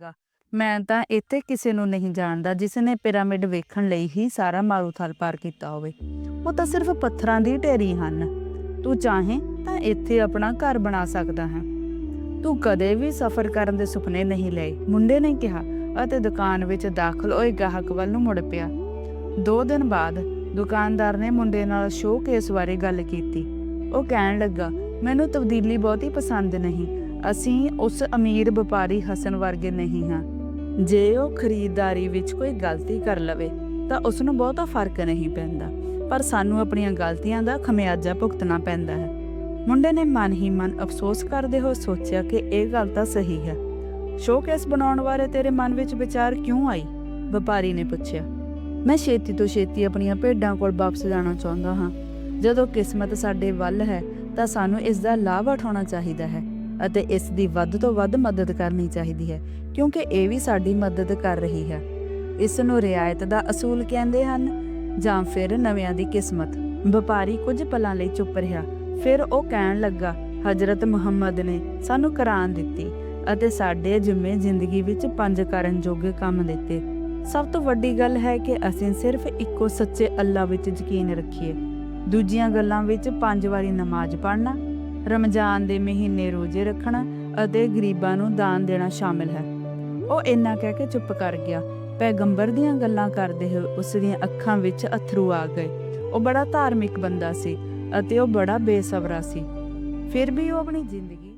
ਲੱਗਾ ਮੈਂ ਤਾਂ ਇੱਥੇ ਕਿਸੇ ਨੂੰ ਨਹੀਂ ਜਾਣਦਾ ਜਿਸ ਨੇ ਪਿਰਾਮਿਡ ਵੇਖਣ ਲਈ ਹੀ ਸਾਰਾ ਮਾਰੂਥਲ ਪਾਰ ਕੀਤਾ ਹੋਵੇ। ਉਹ ਤਾਂ ਸਿਰਫ ਪੱਥਰਾਂ ਦੀ ਢੇਰੀ ਹਨ। ਤੂੰ ਚਾਹੇ ਤਾਂ ਇੱਥੇ ਆਪਣਾ ਘਰ ਬਣਾ ਸਕਦਾ ਹੈ। ਤੂੰ ਕਦੇ ਵੀ ਸਫ਼ਰ ਕਰਨ ਦੇ ਸੁਪਨੇ ਨਹੀਂ ਲਏ। ਮੁੰਡੇ ਨੇ ਕਿਹਾ, ਅਤੇ ਦੁਕਾਨ ਵਿੱਚ ਦਾਖਲ ਹੋਏ ਗਾਹਕ ਵੱਲ ਨੂੰ ਮੁੜ ਪਿਆ। ਦੋ ਦਿਨ ਬਾਅਦ ਦੁਕਾਨਦਾਰ ਨੇ ਮੁੰਡੇ ਨਾਲ ਸ਼ੋਕੇਸ ਬਾਰੇ ਗੱਲ ਕੀਤੀ। ਉਹ ਕਹਿਣ ਲੱਗਾ, ਮੈਨੂੰ ਤਬਦੀਲੀ ਬਹੁਤੀ ਪਸੰਦ ਨਹੀਂ। ਅਸੀਂ ਉਸ ਅਮੀਰ ਵਪਾਰੀ ਹਸਨ ਵਰਗੇ ਨਹੀਂ ਹਾਂ। ਜੇ ਉਹ ਖਰੀਦਦਾਰੀ ਵਿੱਚ ਕੋਈ ਗਲਤੀ ਕਰ ਲਵੇ, ਤਾਂ ਉਸ ਨੂੰ ਬਹੁਤਾ ਫ਼ਰਕ ਨਹੀਂ ਪੈਂਦਾ। ਪਰ ਸਾਨੂੰ ਆਪਣੀਆਂ ਗਲਤੀਆਂ ਦਾ ਖਮਿਆਜਾ ਭੁਗਤਣਾ ਪੈਂਦਾ ਹੈ। ਮੁੰਡੇ ਨੇ ਮਨ ਹੀ ਮਨ ਅਫਸੋਸ ਕਰਦੇ ਹੋਏ ਸੋਚਿਆ ਕਿ ਇਹ ਗੱਲ ਤਾਂ ਸਹੀ ਹੈ। ਸ਼ੋਕੇਸ ਬਣਾਉਣ ਬਾਰੇ ਤੇਰੇ ਮਨ ਵਿੱਚ ਵਿਚਾਰ ਕਿਉਂ ਆਈ? ਵਪਾਰੀ ਨੇ ਪੁੱਛਿਆ। ਮੈਂ ਛੇਤੀ ਤੋਂ ਛੇਤੀ ਆਪਣੀਆਂ ਭੇਡਾਂ ਕੋਲ ਵਾਪਸ ਜਾਣਾ ਚਾਹੁੰਦਾ ਹਾਂ। ਜਦੋਂ ਕਿਸਮਤ ਸਾਡੇ ਵੱਲ ਹੈ, ਤਾਂ ਸਾਨੂੰ ਇਸ ਦਾ ਲਾਭ ਉਠਾਉਣਾ ਚਾਹੀਦਾ ਹੈ। ਅਤੇ ਇਸ ਦੀ ਵੱਧ ਤੋਂ ਵੱਧ ਮਦਦ ਕਰਨੀ ਚਾਹੀਦੀ ਹੈ, ਕਿਉਂਕਿ ਇਹ ਵੀ ਸਾਡੀ ਮਦਦ ਕਰ ਰਹੀ ਹੈ। ਇਸ ਨੂੰ ਰਿਆਇਤ ਦਾ ਅਸੂਲ ਕਹਿੰਦੇ ਹਨ ਜਾਂ ਫਿਰ ਨਵਿਆਂ ਦੀ ਕਿਸਮਤ। ਵਪਾਰੀ ਕੁਝ ਪਲਾਂ ਲਈ ਚੁੱਪ ਰਿਹਾ, ਫਿਰ ਉਹ ਕਹਿਣ ਲੱਗਾ, ਹਜ਼ਰਤ ਮੁਹੰਮਦ ਨੇ ਸਾਨੂੰ ਕੁਰਾਨ ਦਿੱਤੀ ਅਤੇ ਸਾਡੇ ਜਿੰਮੇ ਜ਼ਿੰਦਗੀ ਵਿੱਚ ਪੰਜ ਕਰਨ ਜੋਗੇ ਕੰਮ ਦਿੱਤੇ। ਸਭ ਤੋਂ ਵੱਡੀ ਗੱਲ ਹੈ ਕਿ ਅਸੀਂ ਸਿਰਫ ਇੱਕੋ ਸੱਚੇ ਅੱਲਾ ਵਿੱਚ ਯਕੀਨ ਰੱਖੀਏ। ਦੂਜੀਆਂ ਗੱਲਾਂ ਵਿੱਚ ਪੰਜ ਵਾਰੀ ਨਮਾਜ਼ ਪੜ੍ਹਨਾ ਰਮਜ਼ਾਨ ਦੇ ਮਹੀਨੇ ਰੋਜ਼ੇ ਰੱਖਣਾ ਅਤੇ ਗਰੀਬਾਂ ਨੂੰ ਦਾਨ ਦੇਣਾ ਸ਼ਾਮਿਲ ਹੈ। ਉਹ ਇੰਨਾ ਕਹਿ ਕੇ ਚੁੱਪ ਕਰ ਗਿਆ। ਪੈਗੰਬਰ ਦੀਆਂ ਗੱਲਾਂ ਕਰਦੇ ਹੋਏ ਉਸ ਦੀਆਂ ਅੱਖਾਂ ਵਿੱਚ ਅਥਰੂ ਆ ਗਏ। ਉਹ ਬੜਾ ਧਾਰਮਿਕ ਬੰਦਾ ਸੀ ਅਤੇ ਉਹ ਬੜਾ ਬੇਸਬਰਾ ਸੀ। ਫਿਰ ਵੀ ਉਹ ਆਪਣੀ ਜ਼ਿੰਦਗੀ